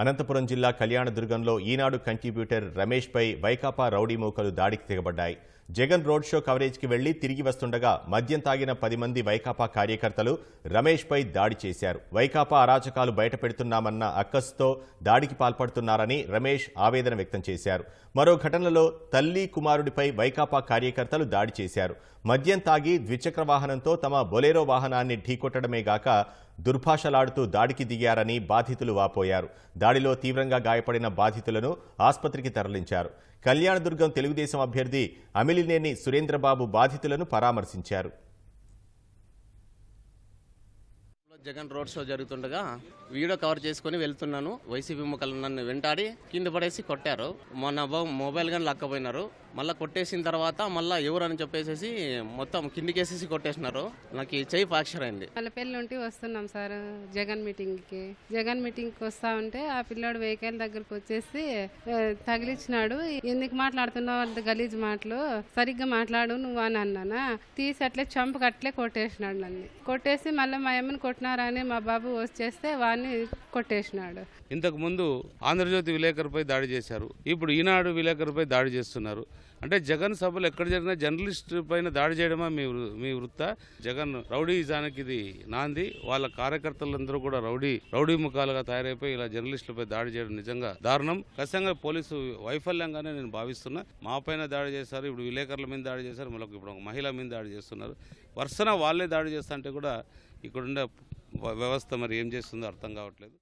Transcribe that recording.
అనంతపురం జిల్లా కళ్యాణదుర్గంలో ఈనాడు కంట్రిబ్యూటర్ రమేష్పై వైకాపా రౌడీ మూకలు దాడికి తెగబడ్డాయి. జగన్ రోడ్ షో కవరేజ్కి వెళ్ళి తిరిగి వస్తుండగా మద్యం తాగిన పది మంది వైకాపా కార్యకర్తలు రమేష్పై దాడి చేశారు. వైకాపా అరాచకాలు బయటపెడుతున్నామన్న అక్కస్తో దాడికి పాల్పడుతున్నారని రమేష్ ఆవేదన వ్యక్తం చేశారు. మరో ఘటనలో తల్లి కుమారుడిపై వైకాపా కార్యకర్తలు దాడి చేశారు. మద్యం తాగి ద్విచక్ర వాహనంతో తమ బొలేరో వాహనాన్ని ఢీకొట్టడమే గాక దుర్భాషలాడుతూ దాడికి దిగారని బాధితులు వాపోయారు. దాడిలో తీవ్రంగా గాయపడిన బాధితులను ఆస్పత్రికి తరలించారు. కళ్యాణదుర్గం తెలుగుదేశం అభ్యర్థి అమిలినేని సురేంద్రబాబు బాధితులను పరామర్శించారు. జగన్ రోడ్ షో జరుగుతుండగా వీడియో కవర్ చేసుకొని వెళ్తున్నాను. వైసీపీ ముఖాలు నన్ను వెంటాడి కింద పడేసి కొట్టారు. మొన్న మొబైల్ కానీ లక్కపోయినారు. మళ్ళీ కొట్టేసిన తర్వాత మళ్ళీ ఎవరు అని చెప్పేసి మొత్తం కిందికేసేసి కొట్టేసినారు. నాకు ఈ చెయ్యి ఫ్రాక్చర్ అయింది. వాళ్ళ పెళ్ళి ఉంటే వస్తున్నాం సార్ జగన్ మీటింగ్కి జగన్ మీటింగ్కి వస్తా ఉంటే ఆ పిల్లోడు వెహికల్ దగ్గరకు వచ్చేసి తగిలిచ్చినాడు. ఎందుకు మాట్లాడుతున్నావు? అంత గలీజ్ మాటలు. సరిగ్గా మాట్లాడు నువ్వు అని అన్నానా. తీసి అట్లే చంపకు అట్లే కొట్టేసినాడు నన్ను. కొట్టేసి మళ్ళీ మా అమ్మని కొట్టినారని మా బాబు వచ్చేస్తే వాడిని కొట్టేసినాడు. ఇంతకు ముందు ఆంధ్రజ్యోతి విలేకరుపై దాడి చేశారు. ఇప్పుడు ఈనాడు విలేకరుపై దాడి చేస్తున్నారు. అంటే జగన్ సభలు ఎక్కడ జరిగినా జర్నలిస్ట్ పైన దాడి చేయడమా మీ వృ- మీ వృత్త. జగన్ రౌడీజానికి ఇది నాంది. వాళ్ళ కార్యకర్తలందరూ కూడా రౌడీ రౌడీ ముఖాలుగా తయారైపోయి ఇలా జర్నలిస్టులపై దాడి చేయడం నిజంగా దారుణం. ఖచ్చితంగా పోలీసు వైఫల్యంగానే నేను భావిస్తున్నా. మా పైన దాడి చేశారు. ఇప్పుడు విలేకరుల మీద దాడి చేశారు. మళ్ళీ ఇప్పుడు ఒక మహిళ మీద దాడి చేస్తున్నారు. వరుసన వాళ్ళే దాడి చేస్తుంటే కూడా ఇక్కడుండే వ్యవస్థ మరి ఏం చేస్తుందో అర్థం కావట్లేదు.